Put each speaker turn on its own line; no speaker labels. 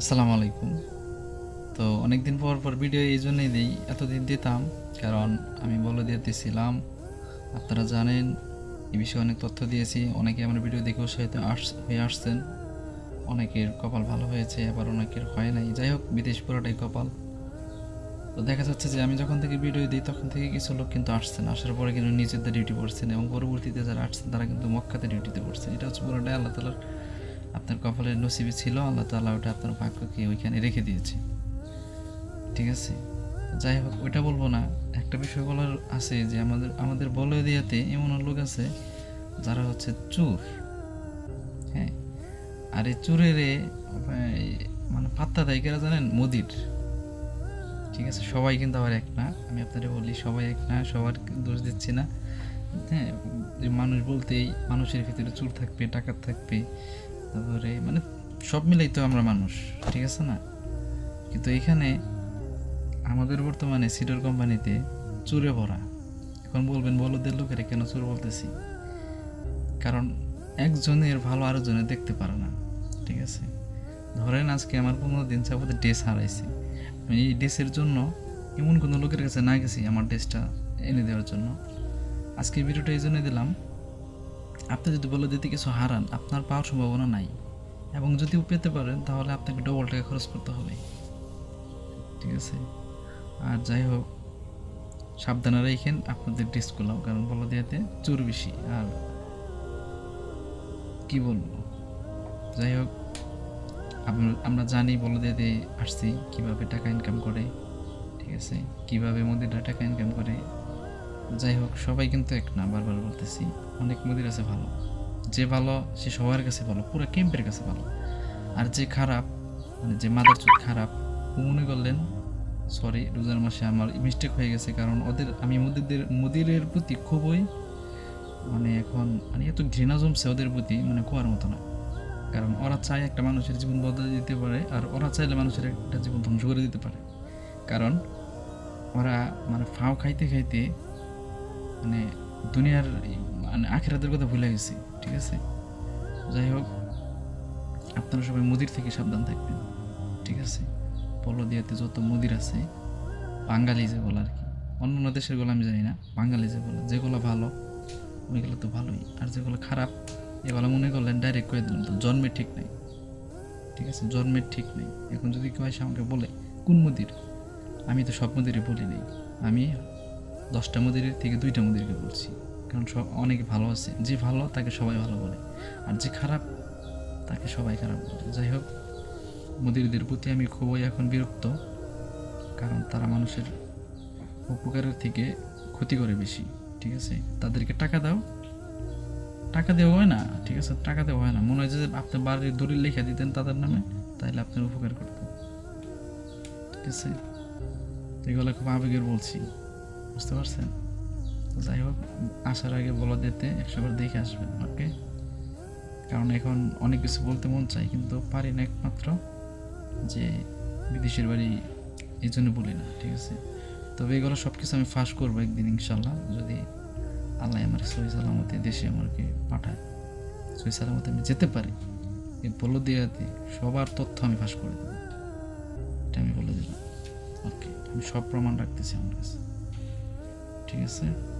আসসালামু আলাইকুম। তো অনেক দিন পর পর ভিডিও এই জন্যই দিই, এতদিন দিতাম, কারণ আমি বলে দিতেছিলাম, আপনারা জানেন এই বিষয়ে অনেক তথ্য দিয়েছি, অনেকে আমার ভিডিও দেখে উৎসাহিত আস- হয়ে আসছেন, অনেকের কপাল ভালো হয়েছে, আবার অনেকের হয় নাই। যাই হোক, বিদেশ পুরোটাই কপাল। তো দেখা যাচ্ছে যে আমি যখন থেকে ভিডিও দিই, তখন থেকে কিছু লোক কিন্তু আসছেন, আসার পরে কিন্তু নিজেদের ডিউটি পড়ছেন এবং পরবর্তীতে যারা আসছেন, তারা কিন্তু মক্কাতে ডিউটিতে পড়ছেন। এটা হচ্ছে পুরোটাই আল্লাহ তালার আপনার কপালের নসিবে ছিল, আল্লাহ তাআলা ওটা আপনার ভাগ্যকে ওইখানে রেখে দিয়েছে। ঠিক আছে? যাই হোক, ওইটা বলব না। একটা বিষয় বলার আছে যে, আমাদের আমাদের বলে দিয়াতে এমন লোক আছে যারা হচ্ছে চুর। হ্যাঁ? আর এই চুরের মানে পাত্তা দেয় কেরা জানেন? মোদির। ঠিক আছে? সবাই কিন্তু আবার এক না। আমি আপনাদের বলি, সবাই এক না, সবার দোষ দিচ্ছি না। হ্যাঁ? মানুষ বলতেই, মানুষের ভিতরে চুর থাকবে টাকা থাকবে। তারপরে মানে সব মিলেই তো আমরা মানুষ, ঠিক আছে না? কিন্তু এখানে আমাদের বর্তমানে সিডর কোম্পানিতে চুরে ভরা। এখন বলবেন বলদের লোকেরা কেন চুর বলতেছি? কারণ একজনের ভালো আরেকজনের দেখতে পারে না, ঠিক আছে? ধরেন আজকে আমার পনেরো দিন যাবতে ড্রেস হারাইছি। আমি এই ড্রেসের জন্য এমন কোনো লোকের কাছে না গেছি আমার ড্রেসটা এনে দেওয়ার জন্য। আজকে ভিডিওটা এই জন্য দিলাম আপনি যদি বলে দিতে কিছু হারান, আপনার পাওয়ার সম্ভাবনা নাই। এবং যদিও পেতে পারেন, তাহলে আপনাকে ডবল টাকা খরচ করতে হবে। ঠিক আছে? আর যাই হোক, সাবধানে রেখেন, আপনাদের ড্রেসগুলো কারণ বলো দিয়াতে চোর বেশি। আর কি বলব? যাই হোক আম- আমরা জানি বলো দিয়াতে আসছি, কীভাবে টাকা ইনকাম করে, ঠিক আছে? কীভাবে মোদিরা টাকা ইনকাম করে যাই হোক, সবাই কিন্তু এক না, বারবার বলতেছি, অনেক মুদির আছে ভালো। যে ভালো, সে সবার কাছে ভালো, পুরো ক্যাম্পের কাছে ভালো। আর যে খারাপ মানে যে মাদার চুত খারাপ, ও মনে করলেন সরি রোজার মাসে আমার মিস্টেক হয়ে গেছে, কারণ ওদের, আমি মুদিরদের মুদিরের প্রতি খুবই মানে এখন মানে এত ঘৃণা জমছে ওদের প্রতি মানে কোয়ার মতো না। কারণ ওরা চায় একটা মানুষের জীবন বদলে দিতে পারে, আর ওরা চাইলে মানুষের একটা জীবন ধ্বংস করে দিতে পারে। কারণ, ওরা মানে ফাও খাইতে খাইতে মানে দুনিয়ার মানে আখেরাতের কথা ভুলে গেছি, ঠিক আছে? যাই হোক, আপনারা সবাই মুদির থেকে সাবধান থাকবেন, ঠিক আছে? পলদিয়াতে যত মুদির আছে, বাঙালি যে বলে আর কি। অন্যান্য দেশেরগুলো আমি জানি না, বাঙালি যে বলে। যেগুলো ভালো ওইগুলো তো ভালোই। আর যেগুলো খারাপ এগুলো মনে করলেন ডাইরেক্ট করে দিলাম তো জন্মের ঠিক নেই। ঠিক আছে? জন্মের ঠিক নেই। এখন যদি কেউ এসে আমাকে বলে, কোন মুদির? আমি তো সব মুদিরই বলি নেই। আমি দশটা মুদিরের থেকে দুইটা মুদিরকে বলছি। কারণ সব অনেকে ভালো আছে। যে ভালো, তাকে সবাই ভালো বলে। আর যে খারাপ, তাকে সবাই খারাপ বলে। যাই হোক মুদিরদের প্রতি আমি খুবই এখন বিরক্ত। কারণ তারা মানুষের উপকারের থেকে ক্ষতি করে বেশি, ঠিক আছে? তাদেরকে টাকা দাও। টাকা দেওয়া হয় না, ঠিক আছে? টাকা দেওয়া হয় না। মনে হয় যে আপনি বাড়ির দলিল লেখা দিতেন তাদের নামে তাহলে আপনার উপকার করতেন। ঠিক আছে? এগুলো খুব আবেগের বলছি। বুঝতে পারছেন? যাই হোক, আসার আগে বলা দিতে একশোবার দেখে আসবেন, ওকে? কারণ এখন অনেক কিছু বলতে মন চাই কিন্তু পারি না একমাত্র যে বিদেশের বাড়ি এই জন্য বলি না, ঠিক আছে? তবে এগুলো সব কিছু আমি ফাঁস করব একদিন, ইনশাল্লাহ, যদি আল্লাহ আমার সই সালামতে দেশে আমাকে পাঠায়। সই সালামতে আমি যেতে পারি এই বলো দেওয়াতে সবার তথ্য আমি ফাঁস করে দেবো। এটা আমি বলে দিলাম, ওকে? আমি সব প্রমাণ রাখতেছি আমার কাছে। to you.